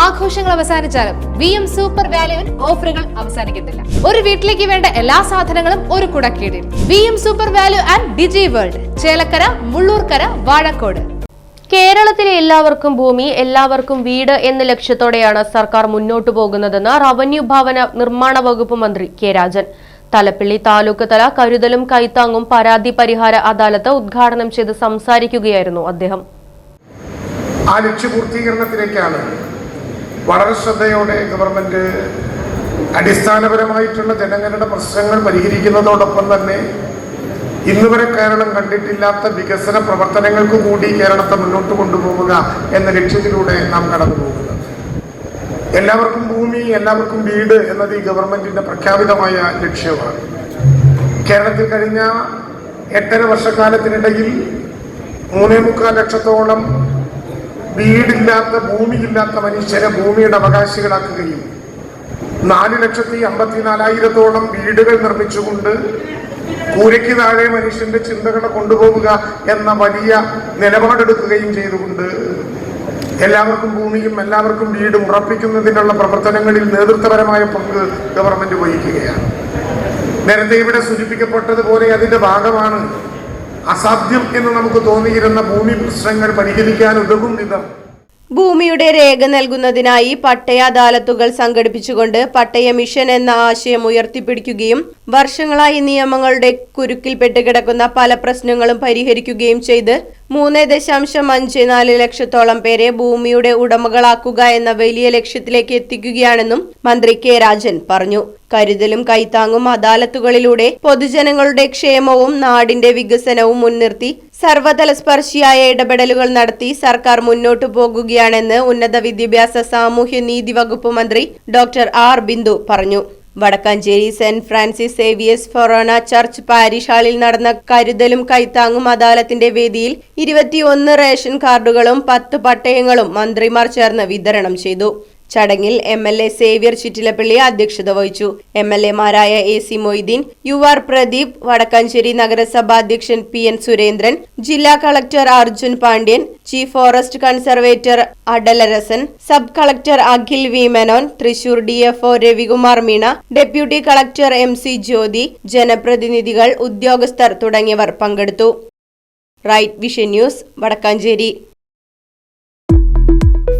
ആഘോഷങ്ങൾ അവസാനിച്ചാലും V M super വാല്യുവിൽ ഓഫറുകൾ അവസാനിക്കുന്നില്ല. ഒരു വീട്ടിലേക്ക് വേണ്ട എല്ലാ സാധനങ്ങളും ഒരു കുടക്കീടിൽ. V M super value and digi world Chelakkara Mullurkara Vazhakkode. കേരളത്തിലെ എല്ലാവർക്കും ഭൂമി എല്ലാവർക്കും വീട് എന്ന ലക്ഷ്യത്തോടെയാണ് സർക്കാർ മുന്നോട്ടു പോകുന്നതെന്ന് റവന്യൂ ഭവന നിർമ്മാണ വകുപ്പ് മന്ത്രി കെ രാജൻ. തലപ്പിള്ളി താലൂക്ക് തല കരുതലും കൈത്താങ്ങും പരാതി പരിഹാര അദാലത്ത് ഉദ്ഘാടനം ചെയ്ത് സംസാരിക്കുകയായിരുന്നു അദ്ദേഹം. ആ ലക്ഷ്യപൂർത്തീകരണത്തിലേക്കാണ് വളരെ ശ്രദ്ധയോടെ ഗവൺമെന്റ് അടിസ്ഥാനപരമായിട്ടുള്ള ജനങ്ങളുടെ പ്രശ്നങ്ങൾ പരിഹരിക്കുന്നതോടൊപ്പം തന്നെ ഇന്നുവരെ കേരളം കണ്ടിട്ടില്ലാത്ത വികസന പ്രവർത്തനങ്ങൾക്ക് കൂടി കേരളത്തെ മുന്നോട്ട് കൊണ്ടുപോവുക എന്ന ലക്ഷ്യത്തിലൂടെ നാം കടന്നു പോകുന്നത്. എല്ലാവർക്കും ഭൂമി എല്ലാവർക്കും വീട് എന്നത് ഈ ഗവൺമെന്റിന്റെ പ്രഖ്യാപിതമായ ലക്ഷ്യമാണ്. കേരളത്തിൽ കഴിഞ്ഞ എട്ടര വർഷക്കാലത്തിനിടയിൽ മൂന്നേ മുക്കാൽ ലക്ഷത്തോളം വീടില്ലാത്ത ഭൂമിയില്ലാത്ത മനുഷ്യരെ ഭൂമിയുടെ അവകാശികളാക്കുകയും നാല് ലക്ഷത്തി അമ്പത്തിനാലായിരത്തോളം വീടുകൾ നിർമ്മിച്ചുകൊണ്ട് കൂരയ്ക്ക് താഴെ മനുഷ്യന്റെ ചിന്തകളെ കൊണ്ടുപോവുക എന്ന വലിയ നിലപാടെടുക്കുകയും ചെയ്തുകൊണ്ട് എല്ലാവർക്കും ഭൂമിയും എല്ലാവർക്കും വീടും ഉറപ്പിക്കുന്നതിനുള്ള പ്രവർത്തനങ്ങളിൽ നേതൃത്വപരമായ പങ്ക് ഗവൺമെന്റ് വഹിക്കുകയാണ്. നേരത്തെ ഇവിടെ സൂചിപ്പിക്കപ്പെട്ടതുപോലെ അതിന്റെ ഭാഗമാണ് അസാധ്യം എന്ന് നമുക്ക് തോന്നിയിരുന്ന ഭൂമി പ്രശ്നങ്ങൾ പരിഹരിക്കാൻ ഉതകും വിധം. ഭൂമിയുടെ രേഖ നൽകുന്നതിനായി പട്ടയ അദാലത്തുകൾ സംഘടിപ്പിച്ചുകൊണ്ട് പട്ടയ മിഷൻ എന്ന ആശയം ഉയർത്തിപ്പിടിക്കുകയും വർഷങ്ങളായി നിയമങ്ങളുടെ കുരുക്കിൽപ്പെട്ട് കിടക്കുന്ന പല പ്രശ്നങ്ങളും പരിഹരിക്കുകയും ചെയ്ത് മൂന്ന് ദശാംശം അഞ്ച് നാല് ലക്ഷത്തോളം പേരെ ഭൂമിയുടെ ഉടമകളാക്കുക എന്ന വലിയ ലക്ഷ്യത്തിലേക്ക് എത്തിക്കുകയാണെന്നും മന്ത്രി കെ രാജൻ പറഞ്ഞു. കരുതലും കൈത്താങ്ങും അദാലത്തുകളിലൂടെ പൊതുജനങ്ങളുടെ ക്ഷേമവും നാടിന്റെ വികസനവും മുൻനിർത്തി സർവതല സ്പർശിയായ ഇടപെടലുകൾ നടത്തി സർക്കാർ മുന്നോട്ടു പോകുകയാണെന്ന് ഉന്നത വിദ്യാഭ്യാസ സാമൂഹ്യ നീതി വകുപ്പ് മന്ത്രി ഡോക്ടർ ആർ ബിന്ദു പറഞ്ഞു. വടക്കാഞ്ചേരി സെന്റ് ഫ്രാൻസിസ് സേവിയസ് ഫൊറോണ ചർച്ച് പാരിഷ് ഹാളിൽ നടന്ന കരുതലും കൈത്താങ്ങും അദാലത്തിന്റെ വേദിയിൽ ഇരുപത്തിയൊന്ന് റേഷൻ കാർഡുകളും പത്ത് പട്ടയങ്ങളും മന്ത്രിമാർ ചേർന്ന് വിതരണം ചെയ്തു. ചടങ്ങിൽ M L A Xavier Chittilappilly അധ്യക്ഷത വഹിച്ചു. M L എമാരായ A C Moideen U R Pradeep Wadakkanchery നഗരസഭാ അധ്യക്ഷൻ പി എൻ സുരേന്ദ്രൻ ജില്ലാ collector Arjun Pandian chief forest conservator Adalarasan sub collector Akhil V Menon Thrissur O Ravikumar Meena deputy collector M C Jyothi ജനപ്രതിനിധികൾ ഉദ്യോഗസ്ഥർ തുടങ്ങിയവർ പങ്കെടുത്തു. Right vision news Wadakkanchery.